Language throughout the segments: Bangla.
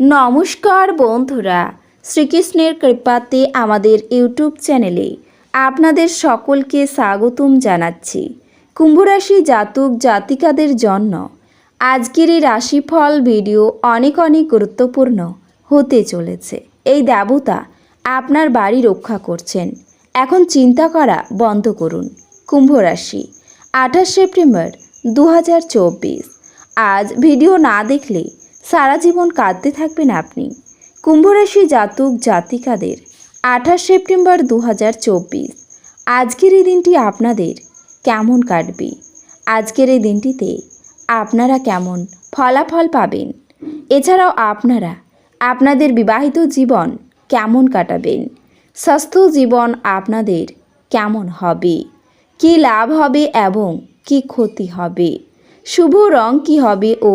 নমস্কার বন্ধুরা, শ্রীকৃষ্ণের কৃপাতে আমাদের ইউটিউব চ্যানেলে আপনাদের সকলকে স্বাগতম জানাচ্ছি। কুম্ভরাশি জাতক জাতিকাদের জন্য আজকের এই রাশিফল ভিডিও অনেক অনেক গুরুত্বপূর্ণ হতে চলেছে। এই দেবতা আপনার বাড়ি রক্ষা করছেন। এখন চিন্তা করা বন্ধ করুন। কুম্ভরাশি, আঠাশ সেপ্টেম্বর দু হাজার চব্বিশ। আজ ভিডিও না দেখলে সারা জীবন কাঁদতে থাকবেন আপনি। কুম্ভরাশি জাতক, জাতিকাদের, আঠাশ সেপ্টেম্বর দু হাজার চব্বিশ। আজকের এই দিনটি আপনাদের কেমন কাটবে? আজকের এই দিনটিতে আপনারা কেমন ফলাফল পাবেন? এছাড়াও আপনারা আপনাদের বিবাহিত জীবন কেমন কাটাবেন? স্বাস্থ্য জীবন আপনাদের কেমন হবে? কি লাভ হবে এবং কি ক্ষতি হবে? শুভ রং কি হবে ও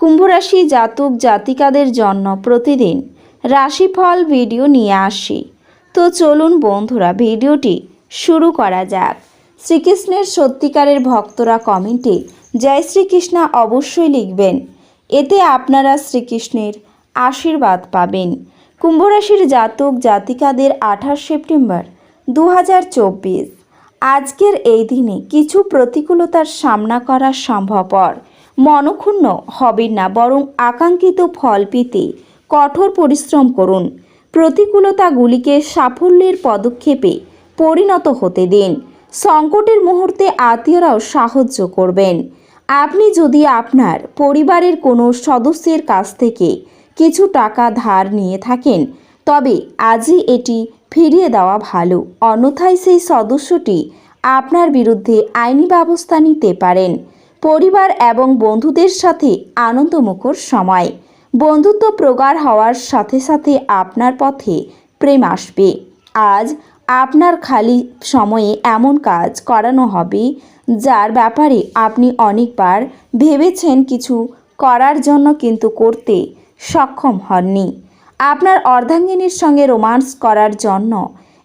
কুম্ভরাশি জাতক জাতিকাদের জন্য প্রতিদিন রাশিফল ভিডিও নিয়ে আসি। তো চলুন বন্ধুরা, ভিডিওটি শুরু করা যাক। শ্রীকৃষ্ণের সত্যিকারের ভক্তরা কমেন্টে জয় শ্রীকৃষ্ণ অবশ্যই লিখবেন। এতে আপনারা শ্রীকৃষ্ণের আশীর্বাদ পাবেন। কুম্ভরাশির জাতক জাতিকাদের আঠাশ সেপ্টেম্বর দু হাজার চব্বিশ। আজকের এই দিনে কিছু প্রতিকূলতার সামনা করা সম্ভবপর। মনক্ষুণ্ণ হবেন না, বরং আকাঙ্ক্ষিত ফল পেতে কঠোর পরিশ্রম করুন। প্রতিকূলতাগুলিকে সাফল্যের পদক্ষেপে পরিণত হতে দিন। সংকটের মুহূর্তে আত্মীয়রাও সাহায্য করবেন। আপনি যদি আপনার পরিবারের কোনো সদস্যের কাছ থেকে কিছু টাকা ধার নিয়ে থাকেন, তবে আজই এটি ফিরিয়ে দেওয়া ভালো। অন্যথায় সেই সদস্যটি আপনার বিরুদ্ধে আইনি ব্যবস্থা নিতে পারেন। পরিবার এবং বন্ধুদের সাথে আনন্দমুখর সময়। বন্ধুত্ব প্রগাঢ় হওয়ার সাথে সাথে আপনার পথে প্রেম আসবে। আজ আপনার খালি সময়ে এমন কাজ করানো হবে, যার ব্যাপারে আপনি অনেকবার ভেবেছেন কিছু করার জন্য কিন্তু করতে সক্ষম হননি। আপনার অর্ধাঙ্গিনীর সঙ্গে রোমান্স করার জন্য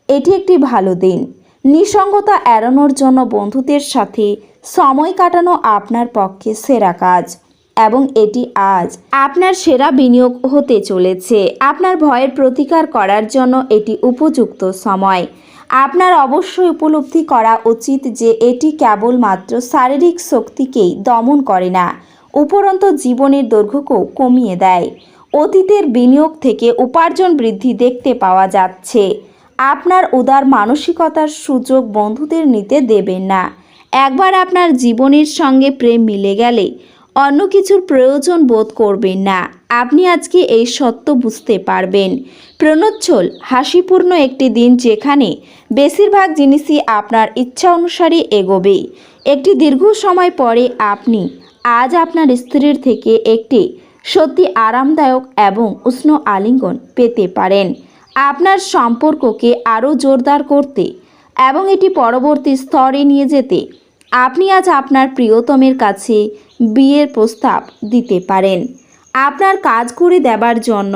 এটি একটি ভালো দিন। নিঃসঙ্গতা এড়ানোর জন্য বন্ধুদের সাথে সময় কাটানো আপনার পক্ষে সেরা কাজ। এবং এটি আজ আপনার সেরা বিনিয়োগ হতে চলেছে। আপনার ভয়ের প্রতিকার করার জন্য এটি উপযুক্ত সময়। আপনার অবশ্যই উপলব্ধি করা উচিত যে এটি কেবলমাত্র শারীরিক শক্তিকেই দমন করে না, উপরন্ত জীবনের দৈর্ঘ্যকেও কমিয়ে দেয়। অতীতের বিনিয়োগ থেকে উপার্জন বৃদ্ধি দেখতে পাওয়া যাচ্ছে। আপনার উদার মানসিকতার সুযোগ বন্ধুদের নিতে দেবেন না। একবার আপনার জীবনের সঙ্গে প্রেম মিলে গেলে অন্য কিছুর প্রয়োজন বোধ করবেন না। আপনি আজকে এই সত্য বুঝতে পারবেন। প্রণোচ্ছল, হাসিপূর্ণ একটি দিন যেখানে বেশিরভাগ জিনিসই আপনার ইচ্ছা অনুসারে এগোবে। একটি দীর্ঘ সময় পরে আপনি আজ আপনার স্ত্রীর থেকে একটি সত্যি আরামদায়ক এবং উষ্ণ আলিঙ্গন পেতে পারেন। আপনার সম্পর্ককে আরও জোরদার করতে এবং এটি পরবর্তী স্তরে নিয়ে যেতে আপনি আজ আপনার প্রিয়তমের কাছে বিয়ের প্রস্তাব দিতে পারেন। আপনার কাজ করে দেবার জন্য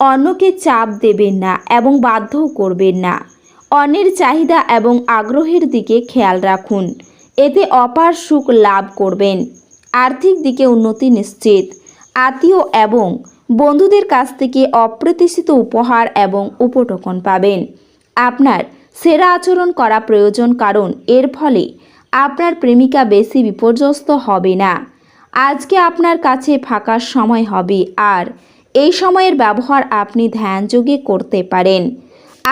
অন্যকে চাপ দেবেন না এবং বাধ্যও করবেন না। অন্যের চাহিদা এবং আগ্রহের দিকে খেয়াল রাখুন। এতে অপার সুখ লাভ করবেন। আর্থিক দিকে উন্নতি নিশ্চিত। আত্মীয় এবং বন্ধুদের কাছ থেকে অপ্রত্যাশিত উপহার এবং উপটোকন পাবেন। আপনার সেরা আচরণ করা প্রয়োজন কারণ এর ফলে আপনার প্রেমিকা বেশি বিপর্যস্ত হবে না। আজকে আপনার কাছে ফাঁকা সময় হবে আর এই সময়ের ব্যবহার আপনি ধ্যানযোগে করতে পারেন।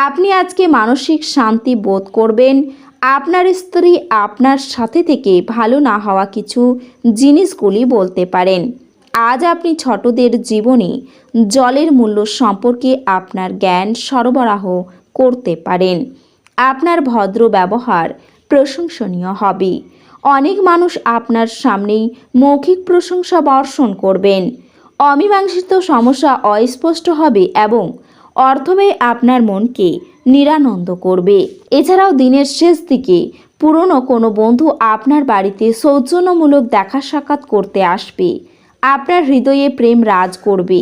আপনি আজকে মানসিক শান্তি বোধ করবেন। আপনার স্ত্রী আপনার সাথে থেকে ভালো না হওয়া কিছু জিনিসগুলি বলতে পারেন। আজ আপনি ছোটদের জীবনে জলের মূল্য সম্পর্কে আপনার জ্ঞান সরবরাহ করতে পারেন। আপনার ভদ্র ব্যবহার প্রশংসনীয় হবে। অনেক মানুষ আপনার সামনেই মৌখিক প্রশংসা বর্ষণ করবেন। অমীমাংসিত সমস্যা অস্পষ্ট হবে এবং অর্থব্যয় আপনার মনকে নিরানন্দ করবে। এছাড়াও দিনের শেষ দিকে পুরনো কোনো বন্ধু আপনার বাড়িতে সৌজন্যমূলক দেখা সাক্ষাৎ করতে আসবে। আপনার হৃদয়ে প্রেম রাজ করবে।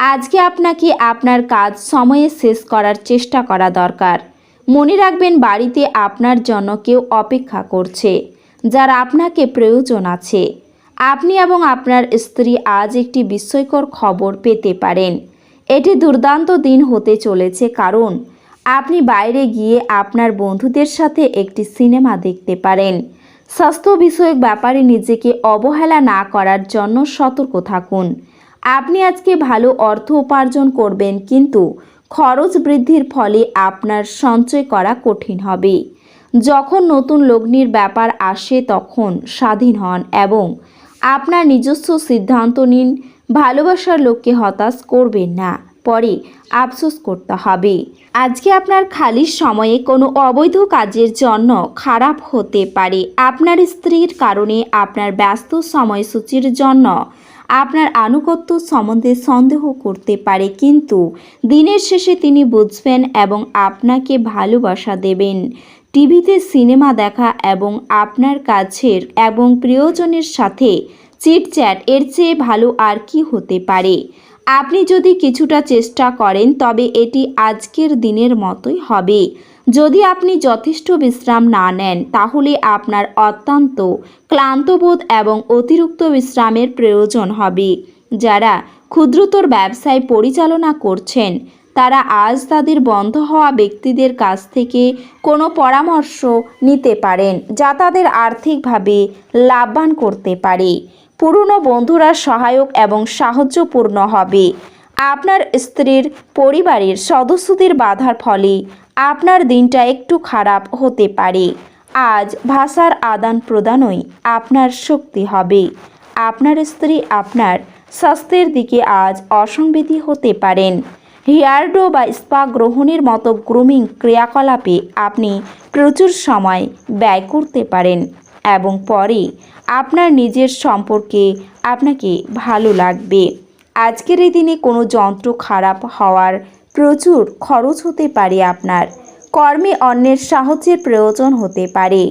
আজকে আপনাকে আপনার কাজ সময়ে শেষ করার চেষ্টা করা দরকার। মনে রাখবেন, বাড়িতে আপনার জন্য কেউ অপেক্ষা করছে, যার আপনাকে প্রয়োজন আছে। আপনি এবং আপনার স্ত্রী আজ একটি বিস্ময়কর খবর পেতে পারেন। এটি দুর্দান্ত দিন হতে চলেছে, কারণ আপনি বাইরে গিয়ে আপনার বন্ধুদের সাথে একটি সিনেমা দেখতে পারেন। স্বাস্থ্য বিষয়ক ব্যাপারে নিজেকে অবহেলা না করার জন্য সতর্ক থাকুন। আপনি আজকে ভালো অর্থ উপার্জন করবেন, কিন্তু খরচ বৃদ্ধির ফলে আপনার সঞ্চয় করা কঠিন হবে। যখন নতুন লগ্নির ব্যাপার আসে তখন স্বাধীন হন এবং আপনার নিজস্ব সিদ্ধান্ত নিন, ভালোবাসার লোককে হতাশ করবেন না, পরে আফসোস করতে হবে। আজকে আপনার খালি সময়ে কোনো অবৈধ কাজের জন্য খারাপ হতে পারে। আপনার স্ত্রীর কারণে আপনার ব্যস্ত সময়সূচির জন্য আপনার আনুগত্য সম্বন্ধে সন্দেহ করতে পারে, কিন্তু দিনের শেষে তিনি বুঝবেন এবং আপনাকে ভালোবাসা দেবেন। টিভিতে সিনেমা দেখা এবং আপনার কাছের এবং প্রিয়জনের সাথে চিটচ্যাট এর চেয়ে ভালো আর কি হতে পারে? আপনি যদি কিছুটা চেষ্টা করেন, তবে এটি আজকের দিনের মতোই হবে। যদি আপনি যথেষ্ট বিশ্রাম না নেন, তাহলে আপনার অত্যন্ত ক্লান্তবোধ এবং অতিরিক্ত বিশ্রামের প্রয়োজন হবে। যারা ক্ষুদ্রতর ব্যবসায় পরিচালনা করছেন, তারা আজ তাদের বন্ধ হওয়া ব্যক্তিদের কাছ থেকে কোনো পরামর্শ নিতে পারেন, যা তাদের আর্থিকভাবে লাভবান করতে পারে। পুরনো বন্ধুরা সহায়ক এবং সাহায্যপূর্ণ হবে। আপনার স্ত্রীর পরিবারের সদস্যদের বাধার ফলে আপনার দিনটা একটু খারাপ হতে পারে। আজ ভাষার আদান প্রদানই আপনার শক্তি হবে। আপনার স্ত্রী আপনার স্বাস্থ্যের দিকে আজ অসংবিধি হতে পারেন। হেয়ারডো বা স্পা গ্রহণের মতো গ্রুমিং ক্রিয়াকলাপে আপনি প্রচুর সময় ব্যয় করতে পারেন এবং পরে আপনার নিজের সম্পর্কে আপনাকে ভালো লাগবে। আজকের এই দিনে কোনো যন্ত্র খারাপ হওয়ার প্রচুর খরচ হতে পারে আপনার। কর্মে অন্যের সাহায্যের প্রয়োজন হতে পারে।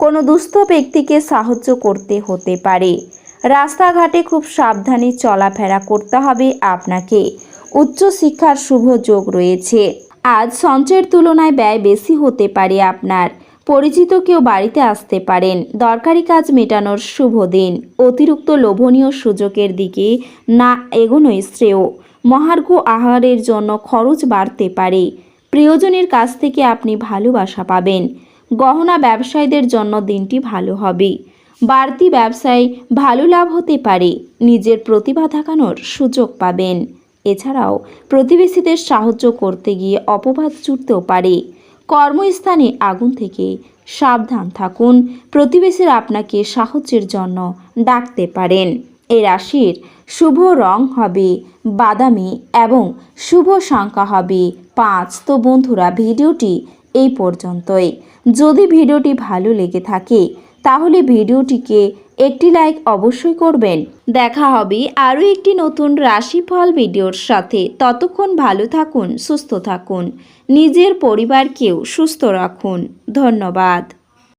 কোনো দুস্থ ব্যক্তিকে সাহায্য করতে হতে পারে। রাস্তাঘাটে খুব সাবধানে চলাফেরা করতে হবে আপনাকে। উচ্চশিক্ষার শুভ যোগ রয়েছে। আজ সঞ্চয়ের তুলনায় ব্যয় বেশি হতে পারে আপনার। পরিচিত কেউ বাড়িতে আসতে পারেন। দরকারি কাজ মেটানোর শুভ দিন। অতিরিক্ত লোভনীয় সুযোগের দিকে না এগোনোই শ্রেয়। মহার্ঘ আহারের জন্য খরচ বাড়তে পারে। প্রিয়জনের কাছ থেকে আপনি ভালোবাসা পাবেন। গহনা ব্যবসায়ীদের জন্য দিনটি ভালো হবে। বাড়তি ব্যবসায় ভালো লাভ হতে পারে। নিজের প্রতিভা থাকানোর সুযোগ পাবেন। এছাড়াও প্রতিবেশীদের সাহায্য করতে গিয়ে অপবাদ জুটতেও পারে। কর্মস্থানে আগুন থেকে সাবধান থাকুন। প্রতিবেশীরা আপনাকে সাহায্যের জন্য ডাকতে পারেন। এই রাশির শুভ রং হবে, বাদামি এবং শুভ সংখ্যা হবে পাঁচ। তো বন্ধুরা, ভিডিওটি এই পর্যন্তই। যদি ভিডিওটি ভালো লেগে থাকে, তাহলে ভিডিওটিকে একটি লাইক অবশ্যই করবেন। দেখা হবে আরও একটি নতুন রাশিফল ভিডিওর সাথে। ততক্ষণ ভালো থাকুন, সুস্থ থাকুন। নিজের পরিবারকেও সুস্থ রাখুন। ধন্যবাদ।